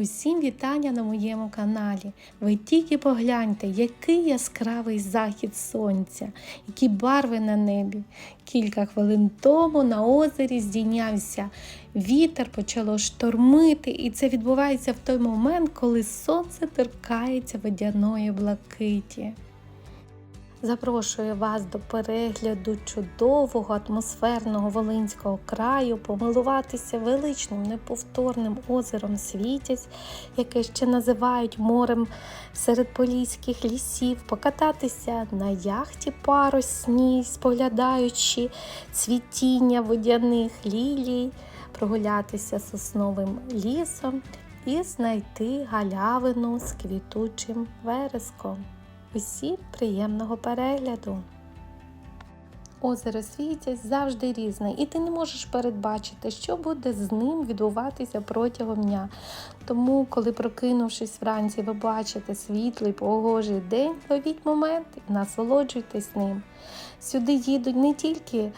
Усім вітання на моєму каналі. Ви тільки погляньте, який яскравий захід сонця, які барви на небі. Кілька хвилин тому на озері здійнявся вітер, почало штормити, і це відбувається в той момент, коли сонце торкається водяної блакиті. Запрошую вас до перегляду чудового атмосферного Волинського краю, помилуватися величним неповторним озером Світязь, яке ще називають морем серед поліських лісів, покататися на яхті парусній, споглядаючи цвітіння водяних лілій, прогулятися сосновим лісом і знайти галявину з квітучим вереском. Усім приємного перегляду. Озеро Світязь завжди різне, і ти не можеш передбачити, що буде з ним відбуватися протягом дня. Тому, коли прокинувшись вранці, ви бачите світлий, погожий день, ловіть момент і насолоджуйтесь ним. Сюди їдуть не тільки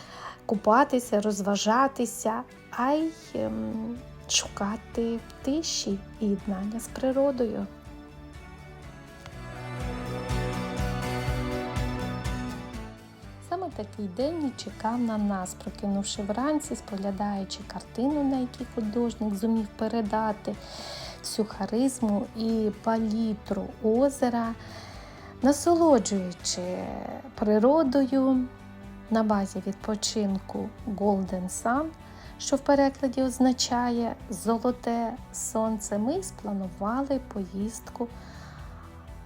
купатися, розважатися, а й ем, шукати тиші і єднання з природою. Такий день і чекав на нас, прокинувши вранці, споглядаючи картину, на якій художник зумів передати всю харизму і палітру озера, насолоджуючи природою на базі відпочинку Golden Sun, що в перекладі означає золоте сонце, ми спланували поїздку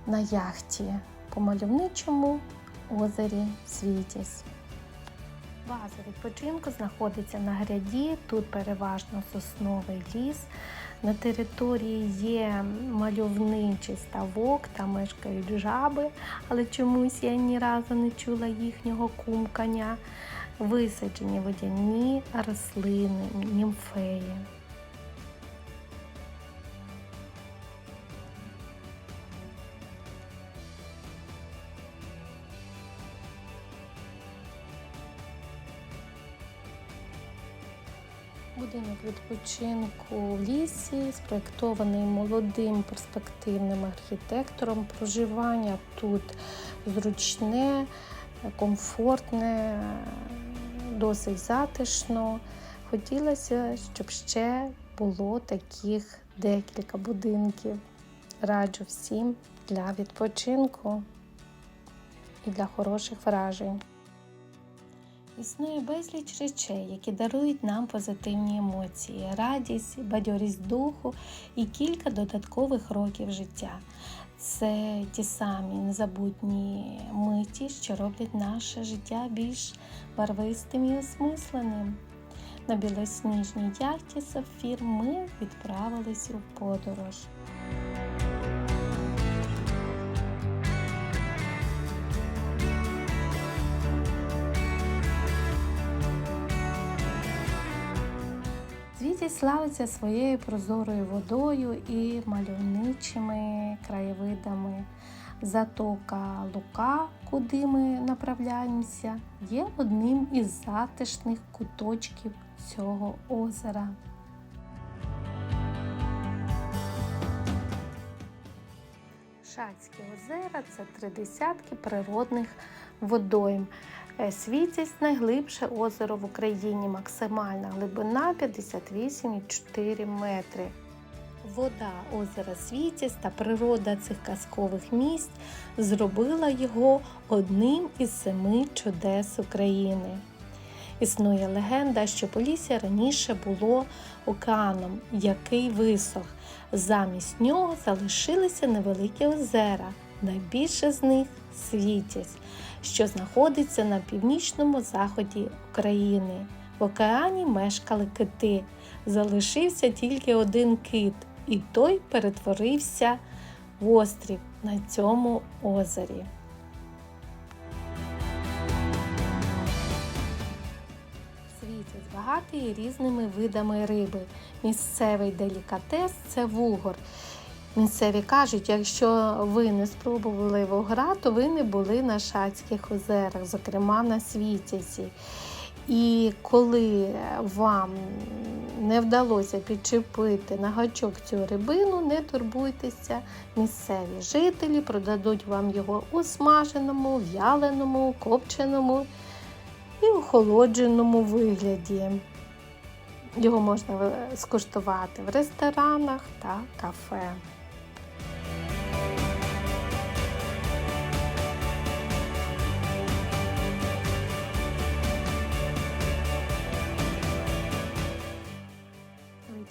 на яхті по мальовничому озері Світязь. База відпочинку знаходиться на гряді, тут переважно сосновий ліс. На території є мальовничий ставок, там мешкають жаби, але чомусь я ні разу не чула їхнього кумкання. Висаджені водяні рослини, німфеї. Будинок відпочинку в лісі, спроєктований молодим перспективним архітектором. Проживання тут зручне, комфортне, досить затишно. Хотілося, щоб ще було таких декілька будинків. Раджу всім для відпочинку і для хороших вражень. Існує безліч речей, які дарують нам позитивні емоції, радість, бадьорість духу і кілька додаткових років життя. Це ті самі незабутні миті, що роблять наше життя більш барвистим і осмисленим. На білосніжній яхті Сапфір ми відправились у подорож. Світі славиться своєю прозорою водою і мальовничими краєвидами. Затока Лука, куди ми направляємося, є одним із затишних куточків цього озера. Шацькі озера це три десятки природних водойм. Е, Світязь найглибше озеро в Україні, максимальна глибина 58,4 метри. Вода озера Світязь та природа цих казкових місць зробила його одним із семи чудес України. Існує легенда, що Полісся раніше було океаном, який висох. Замість нього залишилися невеликі озера, найбільше з них Світязь, що знаходиться на північному заході України. В океані мешкали кити. Залишився тільки один кит, і той перетворився в острів на цьому озері. Світязь багатий різними видами риби. Місцевий делікатес це вугор. Місцеві кажуть, якщо ви не спробували вугра, то ви не були на Шацьких озерах, зокрема на Світязі. І коли вам не вдалося підчепити на гачок цю рибину, не турбуйтеся, місцеві жителі продадуть вам його у смаженому, в'яленому, копченому і охолодженому вигляді. Його можна е, скуштувати в ресторанах та кафе.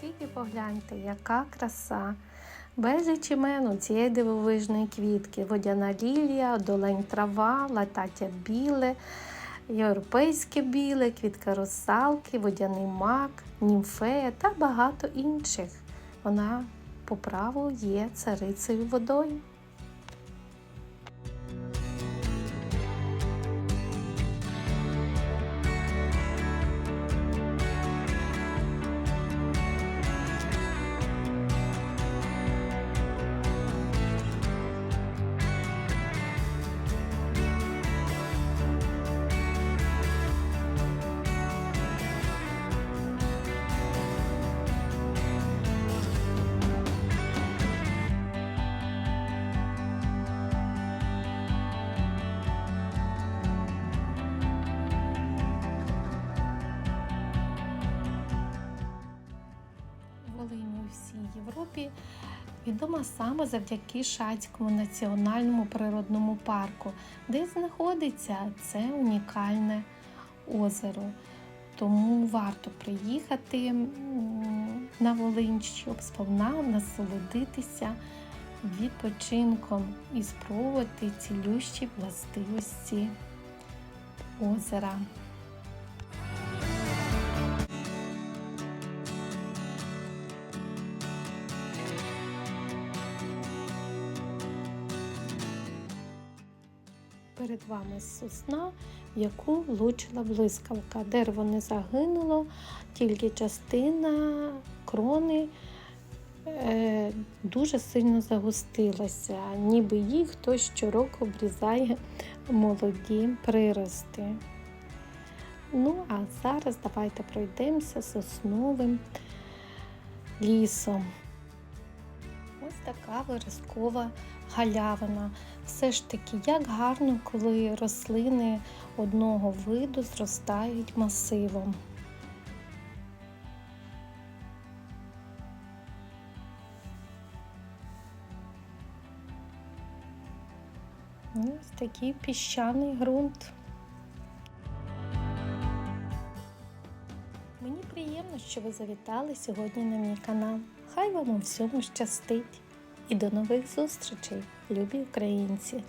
Тільки погляньте, яка краса. Безліч імен у цієї дивовижної квітки. Водяна лілія, долень трава, латаття біле, європейське біле, квітка русалки, водяний мак, німфея та багато інших. Вона по праву є царицею водою. Європі відома саме завдяки Шацькому національному природному парку, де знаходиться це унікальне озеро. Тому варто приїхати на Волинь, щоб сповна насолодитися відпочинком і спробувати цілющі властивості озера. Перед вами сосна, в яку влучила блискавка. Дерево не загинуло, тільки частина крони е, дуже сильно загустилася, ніби їй хтось щороку обрізає молоді прирости. Ну, а зараз давайте пройдемося сосновим лісом. Ось така виразкова галявина. Все ж таки, як гарно, коли рослини одного виду зростають масивом. Ось такий піщаний ґрунт. Мені приємно, що ви завітали сьогодні на мій канал. Хай вам у всьому щастить! І до нових зустрічей, любі українці!